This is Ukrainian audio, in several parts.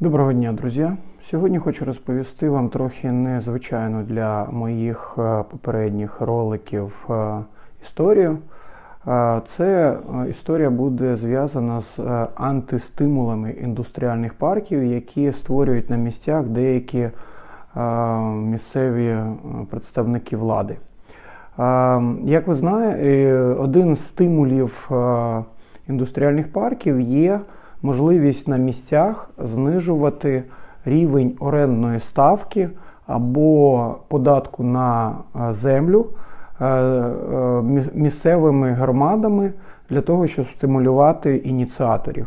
Доброго дня, друзі! Сьогодні хочу розповісти вам трохи незвичайну для моїх е, попередніх роликів е, історію. Е, Це історія буде зв'язана з антистимулами індустріальних парків, які створюють на місцях деякі місцеві представники влади. Як ви знаєте, один з стимулів індустріальних парків є можливість на місцях знижувати рівень орендної ставки або податку на е, землю е, е, міс- місцевими громадами для того, щоб стимулювати ініціаторів.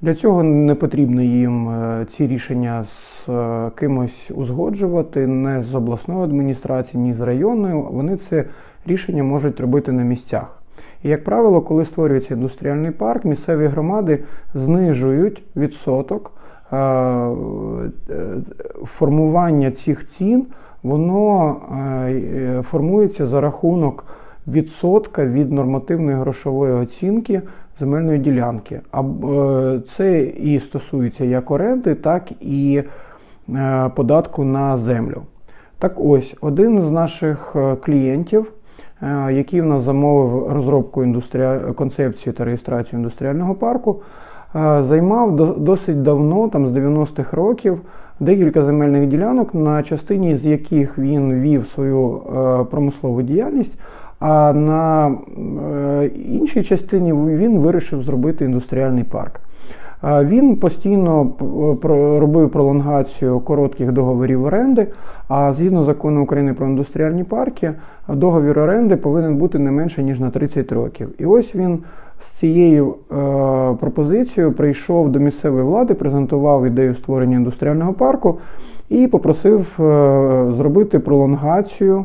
Для цього не потрібно їм ці рішення з кимось узгоджувати, не з обласною адміністрацією, ні з районною. Вони це рішення можуть робити на місцях. І, як правило, коли створюється індустріальний парк, місцеві громади знижують відсоток е, формування цих цін, воно е, е, формується за рахунок відсотка від нормативної грошової оцінки земельної ділянки. Це і стосується як оренди, так і податку на землю. Так ось, один з наших клієнтів, який в нас замовив розробку індустріа... концепції та реєстрацію індустріального парку, е, займав до- досить давно, там з 90-х років, декілька земельних ділянок, на частині з яких він вів свою е, промислову діяльність, а на е, іншій частині він вирішив зробити індустріальний парк. Е, Він постійно п- робив пролонгацію коротких договорів оренди. А згідно закону України про індустріальні парки, договір оренди повинен бути не менше ніж на 30 років. І ось він з цією е, пропозицією прийшов до місцевої влади, презентував ідею створення індустріального парку і попросив е, зробити пролонгацію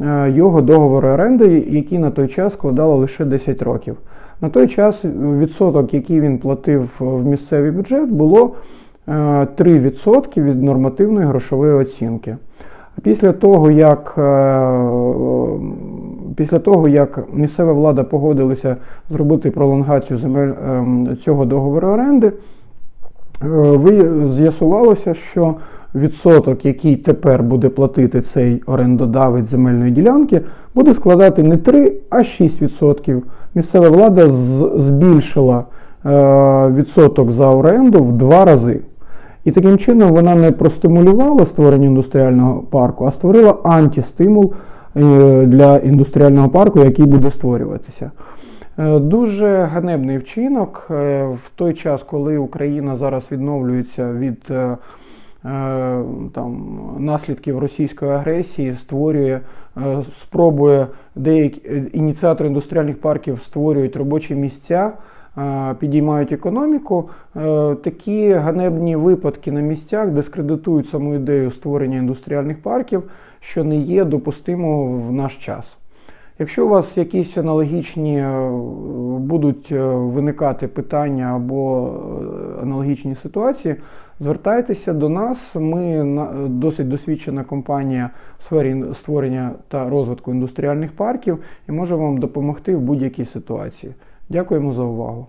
е, його договору оренди, який на той час складало лише 10 років. На той час відсоток, який він платив в місцевий бюджет, було е, 3% від нормативної грошової оцінки. Після того, як, е, після того, як місцева влада погодилася зробити пролонгацію земель ем, цього договору оренди, е, з'ясувалося, що відсоток, який тепер буде платити цей орендодавець земельної ділянки, буде складати не 3, а 6%. Місцева влада збільшила е, відсоток за оренду в два рази. І таким чином вона не простимулювала створення індустріального парку, а створила антистимул е, для індустріального парку, який буде створюватися. Е, Дуже ганебний вчинок в той час, коли Україна зараз відновлюється від там, наслідків російської агресії, створює, е, спробує деякі е, ініціатори індустріальних парків створюють робочі місця, е, підіймають економіку. Е, Такі ганебні випадки на місцях дискредитують саму ідею створення індустріальних парків, що не є допустимо в наш час. Якщо у вас якісь аналогічні е, будуть е, виникати питання або е, аналогічні ситуації, звертайтеся до нас. Ми досить досвідчена компанія в сфері створення та розвитку індустріальних парків і можемо вам допомогти в будь-якій ситуації. Дякуємо за увагу.